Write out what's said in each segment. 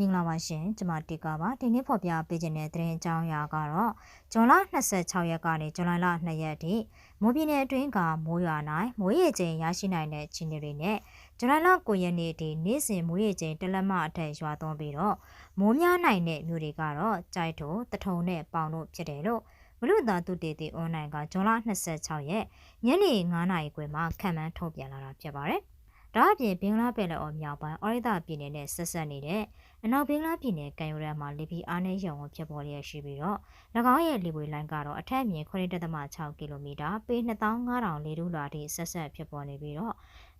မင်္ဂလာပါရှင်ကျွန်မတီကာပါဒီနေ့ဖော်ပြပေးခြင်းတဲ့သတင်းအကြောင်းအရာကတော့ဇွန်လ26ရက်ကနေဇူလိုင်လ2ရက်ထိမိုးပြည်နယ်အတွင်းကမိုးရွာနိုင်မိုးရေချိန်ရရှိနိုင်တဲ့အခြေအနေတွေနဲ့ဇူလိုင်လ9ရက်နေ့ထိနေ့စဉ်မိုးရေချိန်တလက်မအထက်ရွာသွန်းပြီးတော့မိုးများနိုင်တဲ့မြို့တွေကတော့ကြိုက်ထုံတထုံနဲ့ပေါင်တို့ဖြစ်တယ်လို့မလူသားတုတေတီအွန်လိုင်းကဇွန်လ26ရက်ညနေ9:00နာရီခွဲမှာခံမှန်းထုတ်ပြန်လာတာဖြစ်ပါတယ်။ ဒါအပြင်ဘင်္ဂလားပင်လယ်အော်မြောက်ပိုင်းအော်ရိဒပြည်နယ်နဲ့ဆက်ဆက်နေတဲ့အနောက်ဘင်္ဂလားပြည်နယ်ကံရိုးရမ်းမှာလေပီအားနည်းရုံဖြစ်ပေါ်လျက်ရှိပြီးတော့၎င်းရဲ့လေပွေလိုင်းကတော့အထက်မြင်9.6ကီလိုမီတာပေ2500လေထုလာထိဆက်ဆက်ဖြစ်ပေါ်နေပြီးတော့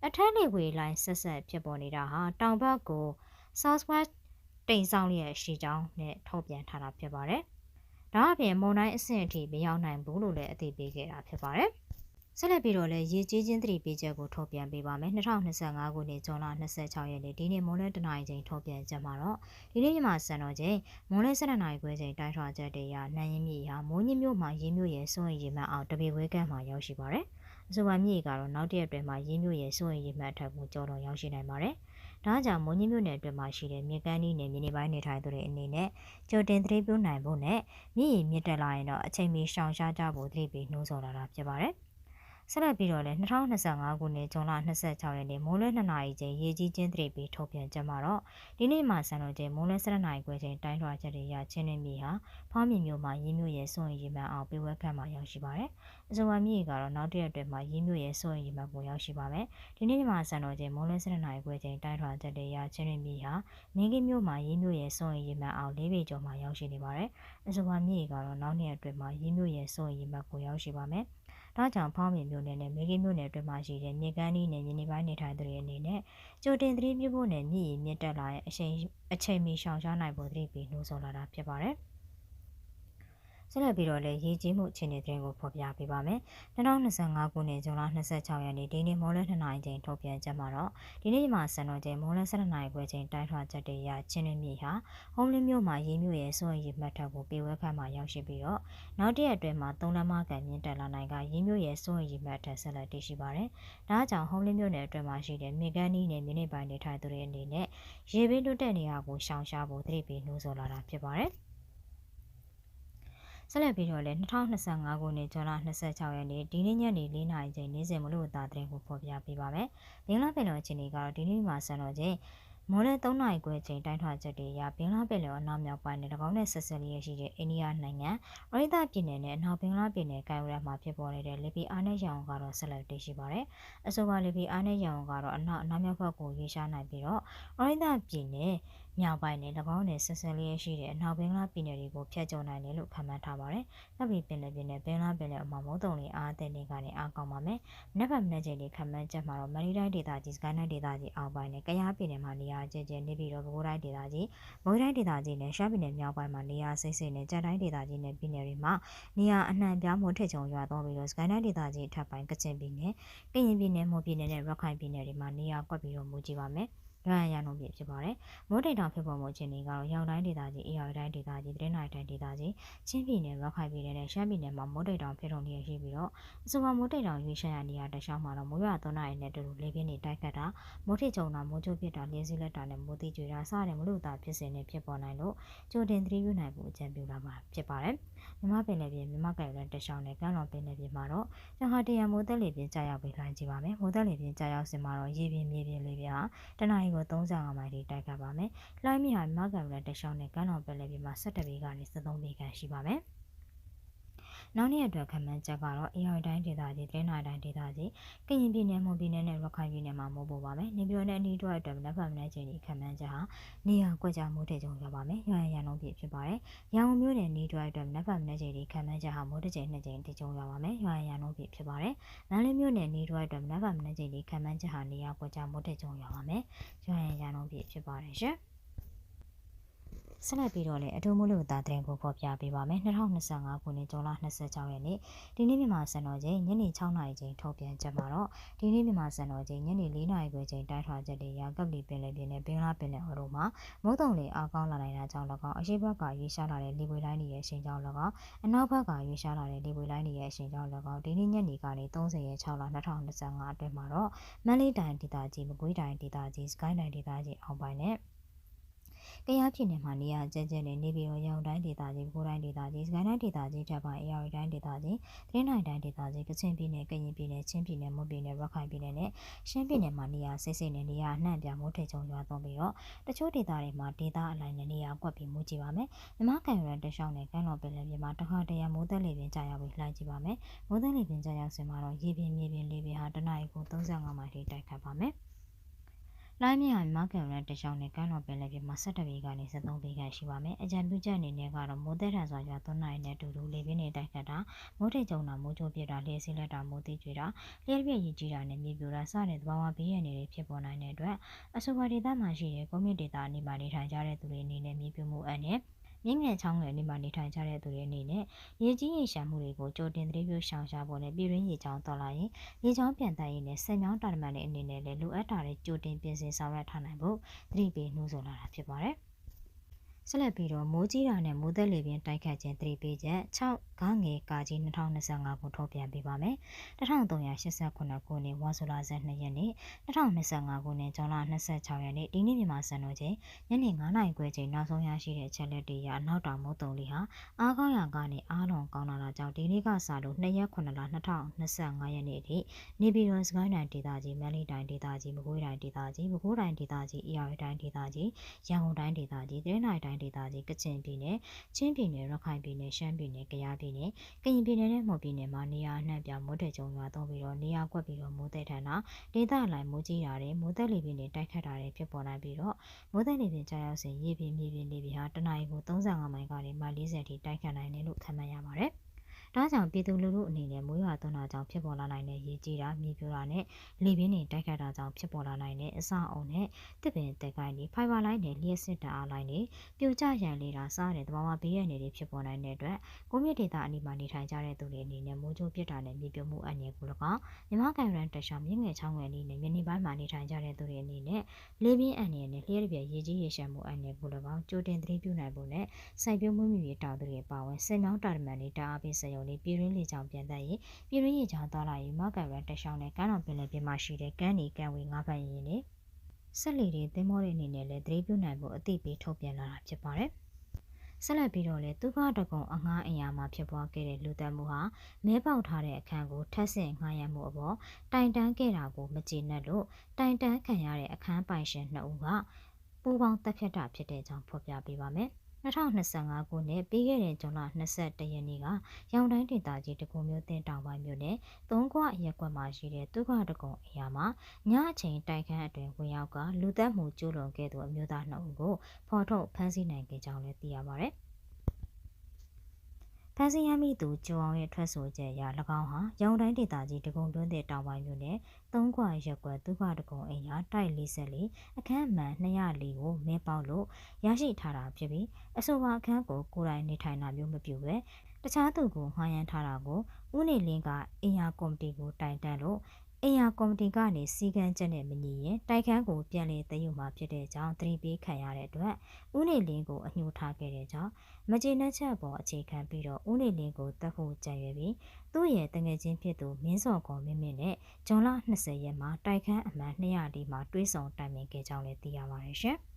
အထက်လေပွေလိုင်းဆက်ဆက်ဖြစ်ပေါ်နေတာဟာတောင်ဘက်ကို Southwest တိမ်ဆောင်လျက်ရှိကြောင်းနဲ့ထုတ်ပြန်ထားတာဖြစ်ပါတယ်။ဒါအပြင်မုန်တိုင်းအဆင့်အထိမရောက်နိုင်ဘူးလို့လည်းအသိပေးခဲ့တာဖြစ်ပါတယ်။ ဆက်လက်ပြီးတော့လည်းရေကြီးချင်းသတိပေးချက်ကိုထုတ်ပြန်ပေးပါမယ်2025ခုနှစ်ဇွန်လ26ရက်နေ့ဒီနေ့မွန်လွဲတနင်္လာချိန်ထုတ်ပြန်ချက်မှာတော့ဒီနေ့မြန်မာစံတော်ချိန်မွန်လွဲ7နာရီခွဲချိန်တိုင်းထွာချက်တွေရနှမ်းရင်းမြေဟာမိုးညင်းမြို့မှာရင်းမြို့ရဲ့စွန့်ရည်မှအောင်တပေဝဲကန့်မှာရောက်ရှိပါတယ်အဆိုပါမြေကတော့နောက်တရက်အတွင်းမှာရင်းမြို့ရဲ့စွန့်ရည်မှအထက်ကိုကျော်တော်ရောက်ရှိနိုင်ပါတယ်ဒါကြောင့်မွန်ညင်းမြို့နယ်အတွင်းမှာရှိတဲ့မြေကမ်းနီးနယ်မြေနေပိုင်းနေထိုင်သူတွေအနေနဲ့ကြိုတင်သတိပြုနိုင်ဖို့နဲ့မြေရည်မြင့်တက်လာရင်တော့အချိန်မီရှောင်ရှားကြဖို့သတိပေးနှိုးဆော်လာတာဖြစ်ပါတယ်။ ဆက်လက်ပြီးတော့လည်း2025ခုနှစ်ဇွန်လ26ရက်နေ့မိုးလွဲ2နာရီချိန်ရေကြီးချင်းသတိပေးထုတ်ပြန်ချက်မှာတော့ဒီနေ့မှစံတော်ချိန်မိုးလွဲ7နာရီခွဲချိန်တိုင်းထွာချက်တွေရချင်းနေမြေဟာဖောင်းမြင်မြို့မှာရင်းမြို့ရဲ့စွန့်ရည်မှန်အောင်ပေးဝဲခန့်မှာရောက်ရှိပါတယ်။အဆိုပါမြေကတော့နောက်တရက်အတွင်းမှာရင်းမြို့ရဲ့စွန့်ရည်မှန်ကိုရောက်ရှိပါမယ်။ဒီနေ့မှစံတော်ချိန်မိုးလွဲ7နာရီခွဲချိန်တိုင်းထွာချက်တွေရချင်းနေမြေဟာမင်းကြီးမြို့မှာရင်းမြို့ရဲ့စွန့်ရည်မှန်အောင်၄ပေကျော်မှာရောက်ရှိနေပါတယ်။အဆိုပါမြေကတော့နောက်နှစ်အတွင်းမှာရင်းမြို့ရဲ့စွန့်ရည်မှန်ကိုရောက်ရှိပါမယ်။ ဒါကြောင့်ဖောင်းမြင်မြို့နယ်နဲ့မေကြီးမြို့နယ်အတွင်းမှာရှိတဲ့မြေကမ်းနီးနယ်မြေနေပိုင်းနေထိုင်သူတွေအနေနဲ့ကြိုတင်သတိပြုဖို့နဲ့မြည်ရည်မြင့်တက်လာတဲ့အချိန်အချိန်မီရှောင်ရှားနိုင်ဖို့သတိပေးနှိုးဆော်လာတာဖြစ်ပါတယ်။ ဆက်လက်ပြီးတော့လည်းရေးကြီးမှုအခြေအနေသတင်းကိုဖော်ပြပေးပါမယ်။2025ခုနှစ်ဇွန်လ26ရက်နေ့ဒီနေ့မော်လ2နာရီချိန်ထုတ်ပြန်ချက်မှာတော့ဒီနေ့မှာစံတော်ချိန်မော်လ7နာရီခွဲချိန်တိုင်းထွာချက်တွေရချင်းတွင်မြေဟာဟုံးလင်းမြို့မှာရေးမြို့ရဲ့စွန့်ရည်မှတ်ထပ်ကိုပေဝဲခန့်မှာရောက်ရှိပြီးတော့နောက်တရက်အတွင်းမှာသုံးလမကန်မြင့်တက်လာနိုင်ကရေးမြို့ရဲ့စွန့်ရည်မှတ်ထပ်ဆက်လက်တည်ရှိပါတယ်။ဒါကြောင့်ဟုံးလင်းမြို့နယ်အတွင်းမှာရှိတဲ့မြေကမ်းနီးနယ်မိနစ်ပိုင်းနေထိုင်သူတွေအနေနဲ့ရေဘေးလွတ်တဲ့နေရာကိုရှောင်ရှားဖို့သတိပေးနှိုးဆော်လာတာဖြစ်ပါတယ်။ ဆက်လက်ပြီးတော့လည်း2025ခုနှစ်ဇွန်လ26ရက်နေ့ဒီနေ့ညနေ4နာရီချိန်နေ့စဉ်မလို့သားသတင်းကိုဖော်ပြပေးပါမယ်။ဘင်္ဂလားပင်လယ်အခြေအနေကတော့ဒီနေ့မှာစံတော်ချိန်မော်လ3နာရီခွဲချိန်တိုင်းထွာချက်တွေအရဘင်္ဂလားပင်လယ်အနောက်မြောက်ပိုင်းနဲ့၎င်းနဲ့ဆက်ဆက်လျက်ရှိတဲ့အိန္ဒိယနိုင်ငံအရိဒပြည်နယ်နဲ့အနောက်ဘင်္ဂလားပြည်နယ်ကိုင်ဝရမှာဖြစ်ပေါ်နေတဲ့လေပီအားနဲ့ရောင်ကတော့ဆက်လက်တည်ရှိပါတယ်။အဆိုပါလေပီအားနဲ့ရောင်ကတော့အနောက်အနောက်မြောက်ဘက်ကိုရွေးရှားနိုင်ပြီးတော့အရိဒပြည်နယ်မြောက်ပိုင်းနဲ့၎င်းနဲ့ဆက်ဆက်လျက်ရှိတဲ့အနောက်ဘင်္ဂလားပြည်နယ်တွေကိုဖျက်ကျော်နိုင်တယ်လို့ခန့်မှန်းထားပါတယ်။တပ်ပြီးပင်လယ်ပြင်နဲ့ဘင်္ဂလားပင်လယ်အမှာမုံတုံလေးအားတဲ့နေကနေအားကောင်းပါမယ်။မနက်ဖြန်မနက်ချိန်လေးခန့်မှန်းချက်မှာတော့မနီတိုင်းဒေသကြီးစကိုင်းတိုင်းဒေသကြီးအောက်ပိုင်းနဲ့ကယားပြည်နယ်မှာနေရာကျကျနေပြီးတော့ပဲခူးတိုင်းဒေသကြီးမွေးတိုင်းဒေသကြီးနဲ့ရှမ်းပြည်နယ်မြောက်ပိုင်းမှာနေရာစိတ်စိတ်နဲ့ကြက်တိုင်းဒေသကြီးနဲ့ပြည်နယ်တွေမှာနေရာအနှံ့ပြားမွန်ထစ်ချုံရွာသွန်းပြီးတော့စကိုင်းတိုင်းဒေသကြီးအထက်ပိုင်းကချင်ပြည်နယ်ကရင်ပြည်နယ်မွန်ပြည်နယ်နဲ့ရခိုင်ပြည်နယ်တွေမှာနေရာကွက်ပြီးတော့မူကြည့်ပါမယ်။ ရဟန်းရနှုန်းပြဖြစ်ပါတယ်။မိုးတိမ်တောင်ဖြစ်ပေါ်မှုအခြေအနေကတော့ရောင်တိုင်းဒေသကြီး၊အေရတိုင်းဒေသကြီး၊တရင်းနိုင်တိုင်းဒေသကြီး၊ချင်းပြည်နယ်၊ရခိုင်ပြည်နယ်နဲ့ရှမ်းပြည်နယ်မှာမိုးတိမ်တောင်ဖြစ်ပေါ်နေရှိပြီးတော့အဆိုပါမိုးတိမ်တောင်ရွေးချယ်ရနေရတခြားမှာတော့မိုးရွာသွန်းနိုင်တဲ့တူတူလေပြင်းတွေတိုက်ခတ်တာမိုးထစ်ကြုံတာမိုးချိုးပြစ်တာလျှင်းစည်းလက်တာနဲ့မိုးတိကျွေတာစတဲ့မလို့တာဖြစ်စဉ်တွေဖြစ်ပေါ်နိုင်လို့ကြိုတင်သတိပြုနိုင်ဖို့အကြံပြုလာမှာဖြစ်ပါတယ်။မြမပင်လယ်ပြင်မြမကယ်လန်တရှောင်းနဲ့ကမ်းလွန်ပင်လယ်ပြင်မှာတော့တဟာတရံမိုးသက်လေပြင်းကြာရောက်ပြီးလှိုင်းကြည့်ပါမယ်။မိုးသက်လေပြင်းကြာရောက်စင်မှာတော့ရေပြင်မြေပြင်လေပြင်းဟာတနအီကို35မိုင်ထိတိုက်ခတ်ပါမယ်။လှိုင်းမြင့်ဟာမြမကယ်လန်တရှောင်းနဲ့ကမ်းလွန်ပင်လယ်ပြင်မှာ17ပေကနေ73ပေခန့်ရှိပါမယ်။ နောက်နေ့အတွက်ခံမှန်းချက်ကတော့ AI တိုင်းဒေသကြီး၊တင်းနိုင်တိုင်းဒေသကြီး၊ကရင်ပြည်နယ်၊မွန်ပြည်နယ်နဲ့ရခိုင်ပြည်နယ်မှာမိုးပေါ်ပါမယ်။နေပြည်တော်နဲ့အနီးတစ်ဝိုက်အတွက်မနက်ဖြန်မနက်ချိန်ဒီခံမှန်းချက်ဟာနေရာကွက်ကြားမိုးထကြုံရပါမယ်။ရွာရန်လုံးပြည့်ဖြစ်ပါတယ်။ရန်ကုန်မြို့နယ်နီးတစ်ဝိုက်အတွက်မနက်ဖြန်မနက်ချိန်ဒီခံမှန်းချက်ဟာမိုးတစ်ချိန်နှစ်ချိန်တကြုံရပါမယ်။ရွာရန်လုံးပြည့်ဖြစ်ပါတယ်။မန္တလေးမြို့နယ်နီးတစ်ဝိုက်အတွက်မနက်ဖြန်မနက်ချိန်ဒီခံမှန်းချက်ဟာနေရာကွက်ကြားမိုးထကြုံရပါမယ်။ရွာရန်လုံးပြည့်ဖြစ်ပါတယ်ရှင်။ ဆက်လက်ပြီးတော့လည်းအထူးမလို့သားတဲ့ကိုဖော်ပြပေးပါမယ်2025ခုနှစ်ဇွန်လ26ရက်နေ့ဒီနေ့မြန်မာစံတော်ချိန်ညနေ6နာရီချိန်ထုတ်ပြန်ချက်မှာတော့ဒီနေ့မြန်မာစံတော်ချိန်ညနေ4နာရီခွဲချိန်တိုက်ထွာချက်တွေရာကပ်လီပင်လယ်ပြင်နဲ့ဘင်္ဂလားပင်လယ်အော်တို့မှာမုတ်တုံလေအားကောင်းလာနိုင်တာကြောင့်၎င်းအရှိဘက်ကရွေးရှားလာတဲ့လေပွေလိုင်းတွေရဲ့အရှိန်ကြောင့်၎င်းအနောက်ဘက်ကရွေးရှားလာတဲ့လေပွေလိုင်းတွေရဲ့အရှိန်ကြောင့်၎င်းဒီနေ့ညနေကနေ30ရက်6လ2025အတွင်းမှာတော့မန်လေးတိုင်းဒေသကြီးမကွေးတိုင်းဒေသကြီးစကိုင်းတိုင်းဒေသကြီးအောင်ပိုင်းနဲ့ ကယားပြည်နယ်မှာနေရာကျကျနဲ့နေပြည်တော်ရောင်တိုင်းဒေသကြီး၊ကိုတိုင်းဒေသကြီး၊စကိုင်းတိုင်းဒေသကြီးထပ်ပိုင်းအေရတိုင်းဒေသကြီး၊သတင်းနိုင်တိုင်းဒေသကြီးကချင်ပြည်နယ်ကရင်ပြည်နယ်ချင်းပြည်နယ်မွန်ပြည်နယ်ရခိုင်ပြည်နယ်နဲ့ရှမ်းပြည်နယ်မှာနေရာစိတ်စိတ်နဲ့နေရာနှံ့ပြမိုးထိတ်ချုံရွာသွန်းပြီးတော့တချို့ဒေသတွေမှာဒေသအလိုက်နဲ့နေရာကွက်ပြီးမူကြည့်ပါမယ်။မြမကန်ရန်တရှောင်းနဲ့ကမ်းတော်ပင်လယ်ပြင်မှာတခါတရံမိုးသက်လေပင်ကြာရောက်ပြီးလှိုင်းကြည့်ပါမယ်။မိုးသက်လေပင်ကြာရောက်စင်မှာတော့ရေပြင်မြေပြင်လေပင်ဟာတနအီကို35မိုင်ထိတိုက်ခတ်ပါမယ်။ လိုင်းမြဟာမြမကန်ရန်တရှောင်းနဲ့ကမ်းတော်ပင်လယ်ပြင်မှာ17ပေကနေ73ပေခန့်ရှိပါမယ်။အကြံပြုချက်အနေနဲ့ကတော့မိုးသက်ထန်စွာရွာသွန်းနိုင်တဲ့တူတူလေပင်တွေတိုက်ခတ်တာမိုးထိတ်ကြုံတာမိုးချိုးပြတာလျှက်စီးလက်တာမိုးတိကျွေတာလျှက်ပြည့်ရည်ကြီးတာနဲ့မြေပြိုတာစတဲ့သဘာဝဘေးရန်တွေဖြစ်ပေါ်နိုင်တဲ့အတွက်အဆိုပါဒေသမှာရှိတဲ့ကွန်မြူဒေတာအနေမှာနေထိုင်ကြတဲ့သူတွေအနေနဲ့မြေပြိုမှုအပ်နဲ့ မြင့်မြတ်ချောင်းငယ်လေးမှာနေထိုင်ကြတဲ့သူတွေအနေနဲ့ရေကြီးရေရှာမှုတွေကိုကြိုတင်သတိပြုရှောင်ရှားဖို့နဲ့ပြည်ရင်းရေချောင်းတော်လာရင်ရေချောင်းပြန်တတ်ရင်နဲ့ဆယ်မြောင်းတာတမန်တွေအနေနဲ့လည်းလိုအပ်တာတွေကြိုတင်ပြင်ဆင်ဆောင်ရွက်ထားနိုင်ဖို့သတိပေးနှိုးဆော်လာတာဖြစ်ပါတယ်။ ဆက်လက်ပြီးတော့မိုးကြီးတာနဲ့မိုးသက်လေပြင်းတိုက်ခတ်ခြင်းသတိပေးချက်6ဂငယ်ကာကြီး2025ကိုထုတ်ပြန်ပေးပါမယ်1389ခုနှစ်ဝါဆိုလာဇက်2ရက်နေ့2025ခုနှစ်ဇွန်လ26ရက်နေ့ဒီနေ့မြန်မာစံတော်ချိန်ညနေ9:00နာရီခွဲချိန်နောက်ဆုံးရရှိတဲ့ချက်လက်တွေအရနောက်တောင်မိုးတုံလေးဟာအားကောင်းရာကနေအားလုံးကောင်းလာတာကြောင့်ဒီနေ့ကစလို့2ရက်9လ2025ရက်နေ့အထိနေပြည်တော်စကိုင်းတိုင်းဒေသကြီးမန္တလေးတိုင်းဒေသကြီးမကွေးတိုင်းဒေသကြီးပဲခူးတိုင်းဒေသကြီးအေရတိုင်းဒေသကြီးရန်ကုန်တိုင်းဒေသကြီးတရနိုင်တိုင်းဒေသကြီးကချင်ပြည်နယ်ချင်းပြည်နယ်ရခိုင်ပြည်နယ်ရှမ်းပြည်နယ်ကယားပြည်နယ်ကရင်ပြည်နယ်နဲ့မွန်ပြည်နယ်မှာနေရာနှံ့ပြမိုးတဲ့ကြုံရွာသွန်းပြီးတော့နေရာကွက်ပြီးတော့မိုးတဲ့ထန်တာဒေသလိုက်မိုးကြီးတာတွေမိုးသက်လေပြင်းတွေတိုက်ခတ်တာတွေဖြစ်ပေါ်နိုင်ပြီးတော့မိုးသက်လေပြင်းကြာရောက်စဉ်ရေပြင်းမြေပြင်းလေပြင်းဟာတနအီကို35မိုင်ကနေမိုင်40ထိတိုက်ခတ်နိုင်တယ်လို့ခန့်မှန်းရပါတယ်။ ဒါကြောင့်ပြည်သူလူထုအနေနဲ့မိုးရွာသွန်းတာကြောင့်ဖြစ်ပေါ်လာနိုင်တဲ့ရေကြီးတာမြေပြိုတာနဲ့လေပြင်းတွေတိုက်ခတ်တာကြောင့်ဖြစ်ပေါ်လာနိုင်တဲ့အဆောက်အုံနဲ့တစ်ပင်တက်ကိုင်းတွေဖိုင်ဘာလိုင်းတွေလျှက်စစ်တာအားလိုင်းတွေပြိုကျရန်လေးတာစားတဲ့သဘာဝဘေးရန်တွေဖြစ်ပေါ်နိုင်တဲ့အတွက်ကိုမြင့်ဒေတာအနီးမှာနေထိုင်ကြတဲ့သူတွေအနေနဲ့မိုးကြိုးပြစ်တာနဲ့မြေပြိုမှုအန္တရာယ်ကို၎င်းမြမကန်ရန်တက်ရှောင်းမြင့်ငယ်ချောင်းငယ်လေးနဲ့မြင်းနေပိုင်းမှာနေထိုင်ကြတဲ့သူတွေအနေနဲ့လေပြင်းအန္တရာယ်နဲ့လျှက်ရပြရေကြီးရေရှမ်းမှုအန္တရာယ်ကို၎င်းကြိုတင်သတိပြုနိုင်ဖို့နဲ့စိုက်ပျိုးမှုမြေတောင်သူတွေပါဝင်စင်မြောင်းတာတမန်တွေတာအပိစရုံတွေပြည်ရင်းလေကြောင်ပြန်တက်ရင်ပြည်ရင်းရေကြောင်သွားလာရင်မောက်ကန်ရန်တက်ရှောင်းနဲ့ကမ်းတော်ပင်လယ်ပြင်မှာရှိတဲ့ကမ်းနီကမ်းဝေငါးဖန်ရင်တွေဆက်လီတွေသင်းမောတွေအနေနဲ့လည်းသတိပြုနိုင်ဖို့အသိပေးထုတ်ပြန်လာတာဖြစ်ပါတယ်။ဆက်လက်ပြီးတော့လေသူကတကုံအငှားအရာမှာဖြစ်ပွားခဲ့တဲ့လူသက်မှုဟာမဲပေါက်ထားတဲ့အခန်းကိုထပ်ဆင့်ငှားရမ်းမှုအပေါ်တိုင်တန်းခဲ့တာကိုမကျေနပ်လို့တိုင်တန်းခံရတဲ့အခန်းပိုင်ရှင်နှစ်ဦးကပူပေါင်းတက်ဖြတ်တာဖြစ်တဲ့ကြောင်းဖော်ပြပေးပါမယ်။ 2025ခုနှစ်ပြီးခဲ့တဲ့ဇွန်လ22ရက်နေ့ကရောင်တိုင်းဒေသကြီးတကူမျိုးတင်တောင်ပိုင်းမြို့နယ်သုံးခွအရက်ကွက်မှာရှိတဲ့တုခတကုံအရာမှာညအချိန်တိုက်ခန်းအတွင်ဝင်ရောက်ကလူသက်မှုကျူးလွန်ခဲ့သူအမျိုးသား2ဦးကိုဖော်ထုတ်ဖမ်းဆီးနိုင်ခဲ့ကြောင်းလည်းသိရပါဗျ။ ဖန်စီရမိသူကျော်အောင်ရဲ့ထွက်ဆိုချက်အရ၎င်းဟာရောင်တိုင်းဒေသကြီးတကုံတွင်းတဲ့တောင်ပိုင်းမြို့နယ်သုံးခွရက်ကွက်ဒုက္ခတကုံအိမ်ယာတိုက်44အခန်းမှန်204ကိုမဲပေါက်လို့ရရှိထားတာဖြစ်ပြီးအဆိုပါအခန်းကိုကိုယ်တိုင်နေထိုင်တာမျိုးမပြုဘဲတခြားသူကိုငှားရမ်းထားတာကိုဦးနေလင်းကအင်ယာကော်မတီကိုတိုင်တန်းလို့ အင်ယာကော်မတီကနေစီကန်းချက်နဲ့မညီရင်တိုက်ခန်းကိုပြန်လည်သိမ်းယူမှာဖြစ်တဲ့ကြောင်းသတိပေးခံရတဲ့အတွက်ဦးနေလင်းကိုအညှိုးထားခဲ့တဲ့ကြောင်းမကျေနပ်ချက်ပေါ်အခြေခံပြီးတော့ဦးနေလင်းကိုတပ်ဖို့ကြံရွယ်ပြီးသူ့ရဲ့တငယ်ချင်းဖြစ်သူမင်းစော်ကောမင်းမင်းနဲ့ဂျွန်လ20ရက်မှာတိုက်ခန်းအမှန်200ဒီမှာတွဲဆောင်တိုင်ပင်ခဲ့ကြောင်းလည်းသိရပါတယ်ရှင်။